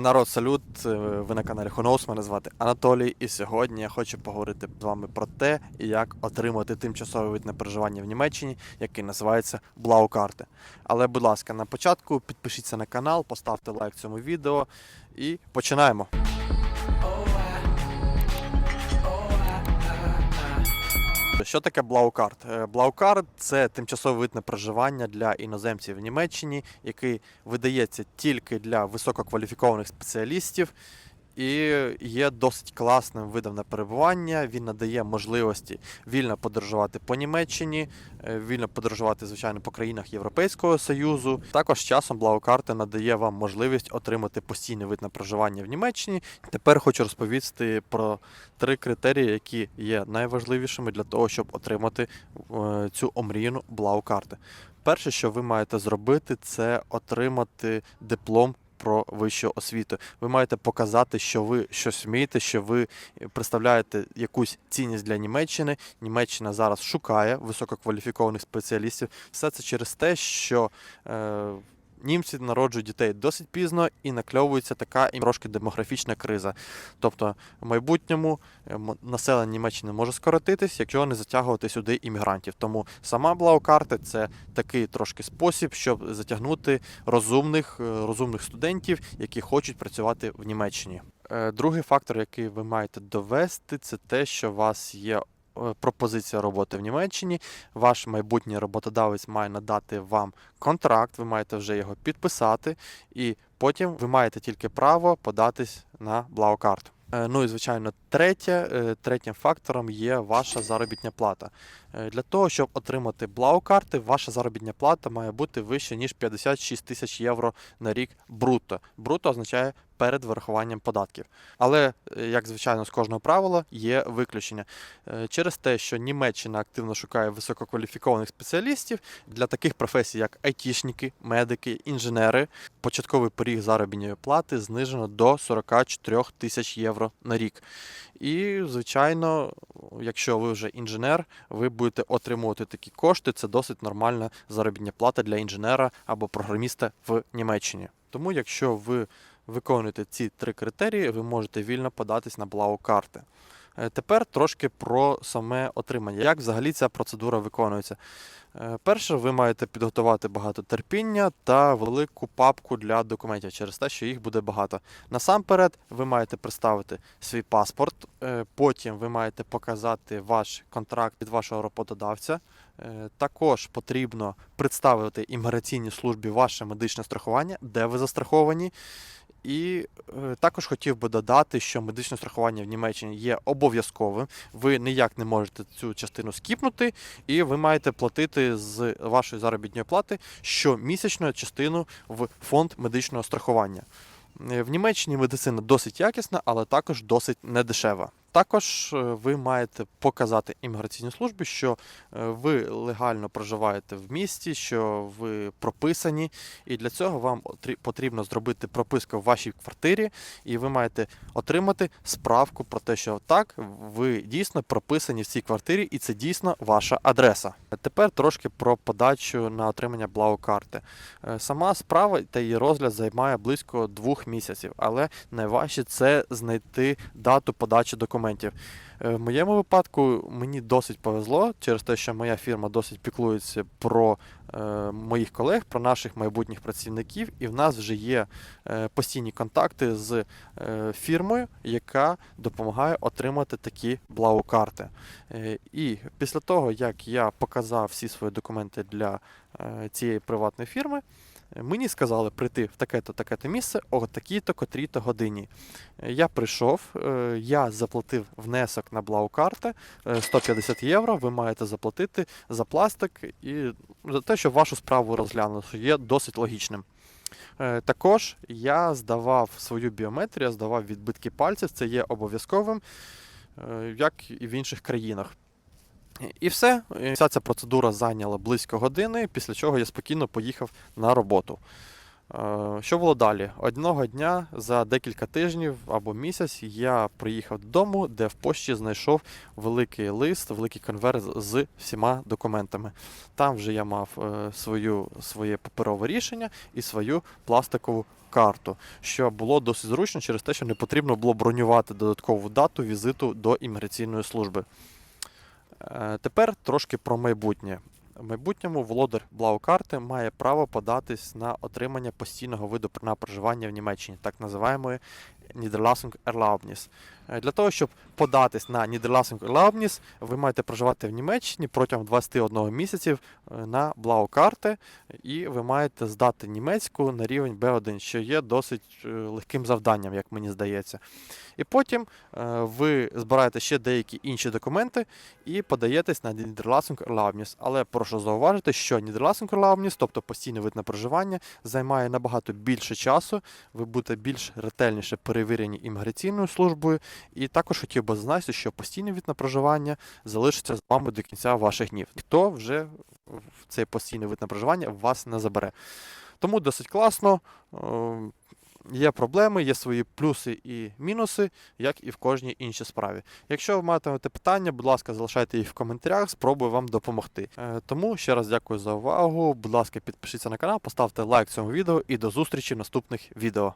Народ, салют! е, Ви на каналі Хоноус. Мене звати Анатолій, і сьогодні я хочу поговорити з вами про те, як отримати тимчасовий вид на проживання в Німеччині, який називається Блаукарти. Але, будь ласка, на початку підпишіться на канал, поставте лайк цьому відео і починаємо. Що таке Блаукарт? Е, це тимчасовий вид на проживання для іноземців в Німеччині, який видається тільки для висококваліфікованих спеціалістів і є досить класним видом на перебування. Він надає можливості вільно подорожувати по Німеччині, е, вільно подорожувати, звичайно, по країнах Європейського Союзу. Також часом Блаукарта надає вам можливість отримати постійний вид на проживання в Німеччині. Тепер хочу розповісти про три критерії, які є найважливішими для того, щоб отримати е, цю омріяну блаукарту. Перше, що ви маєте зробити, це отримати диплом. Про вищу освіту. Ви маєте показати, що ви щось вмієте, що ви представляєте якусь цінність для Німеччини. Німеччина зараз шукає висококваліфікованих спеціалістів. Все це через те, що е, німці народжують дітей досить пізно і накльовується така і трошки демографічна криза. Тобто, в майбутньому е, населення Німеччини може скоротитись, якщо не затягувати сюди іммігрантів. Тому сама Блаукарта це такий трошки спосіб, щоб затягнути розумних, е, розумних студентів, які хочуть працювати в Німеччині. Е, Другий фактор, який ви маєте довести, це те, що у вас є пропозиція роботи в Німеччині. Ваш майбутній роботодавець має надати вам контракт, ви маєте вже його підписати, і потім ви маєте тільки право податись на Блаукарт. Е, Ну і звичайно, третє, е, третім фактором є ваша заробітня плата. Е, Для того, щоб отримати блаукарти, ваша заробітня плата має бути вища, ніж 56 тисяч євро на рік бруто. Бруто означає перед вирахуванням податків. Але, е, як звичайно, з кожного правила є виключення. Е, Через те, що Німеччина активно шукає висококваліфікованих спеціалістів для таких професій, як айтішники, медики, інженери, початковий поріг заробітної плати знижено до 44 тисяч євро на рік. І, звичайно, якщо ви вже інженер, ви будете отримувати такі кошти. Це досить нормальна заробітня плата для інженера або програміста в Німеччині. Тому, якщо ви виконуєте ці три критерії, ви можете вільно податись на блау-карти. Е, Тепер трошки про саме отримання. Як взагалі ця процедура виконується? Е, Перше, ви маєте підготувати багато терпіння та велику папку для документів через те, що їх буде багато. Насамперед, ви маєте представити свій паспорт, е, потім ви маєте показати ваш контракт від вашого роботодавця. Також потрібно представити імміграційній службі ваше медичне страхування, де ви застраховані. І е, також хотів би додати, що медичне страхування в Німеччині є обов'язковим. Ви ніяк не можете цю частину скіпнути, і ви маєте платити з вашої заробітної плати щомісячну частину в фонд медичного страхування. Е, В Німеччині медицина досить якісна, але також досить недешева. Також е, ви маєте показати імміграційній службі, що е, ви легально проживаєте в місті, що ви прописані, і для цього вам потрібно зробити прописку в вашій квартирі, і ви маєте отримати справку про те, що так, ви дійсно прописані в цій квартирі, і це дійсно ваша адреса. Тепер трошки про подачу на отримання блау-карти. Е, Сама справа та її розгляд займає близько двох місяців, але найважче це знайти дату подачі документів. Е, В моєму випадку мені досить повезло через те, що моя фірма досить піклується про е, моїх колег, про наших майбутніх працівників, і в нас вже є е, постійні контакти з е, фірмою, яка допомагає отримати такі блау-карти. Е, і після того, як я показав всі свої документи для е, цієї приватної фірми, е, мені сказали прийти в таке-то таке-то місце о такій-то котрій-то годині. Е, Я прийшов, е, я заплатив внесок на блау-карти е, 150 євро. Ви маєте заплатити за пластик і за те, що вашу справу розглянули, є досить логічним. Е, Також я здавав свою біометрію, здавав відбитки пальців, це є обов'язковим, е, як і в інших країнах. І все. Вся ця процедура зайняла близько години, після чого я спокійно поїхав на роботу. Е, Що було далі? Одного дня за декілька тижнів або місяць я приїхав додому, де в пошті знайшов великий лист, великий конверт з- всіма документами. Там вже я мав е, свою, своє паперове рішення і свою пластикову карту, що було досить зручно через те, що не потрібно було бронювати додаткову дату візиту до імміграційної служби. Е, Тепер трошки про майбутнє. В майбутньому володар Блау-карти має право податись на отримання постійного виду на проживання в Німеччині, так називаємої Niederlassung Erlaubnis. Е, Для того, щоб податись на Niederlassung Erlaubnis, ви маєте проживати в Німеччині протягом 21 місяців е, на Блау-карти, і ви маєте здати німецьку на рівень B1, що є досить е, легким завданням, як мені здається. І потім ви збираєте ще деякі інші документи і подаєтесь на Niederlassung Erlaubnis. Але прошу зауважити, що Niederlassung Erlaubnis, тобто постійний вид на проживання, займає набагато більше часу, ви будете більш ретельніше перевірені імміграційною службою. І також хотів би зазначити, що постійний вид на проживання залишиться з вами до кінця ваших днів. Ніхто вже цей постійний вид на проживання вас не забере. Тому досить класно. е, Є проблеми, є свої плюси і мінуси, як і в кожній іншій справі. Якщо ви матимете питання, будь ласка, залишайте їх в коментарях, спробую вам допомогти. Е, Тому ще раз дякую за увагу. Будь ласка, підпишіться на канал, поставте лайк цьому відео і до зустрічі в наступних відео.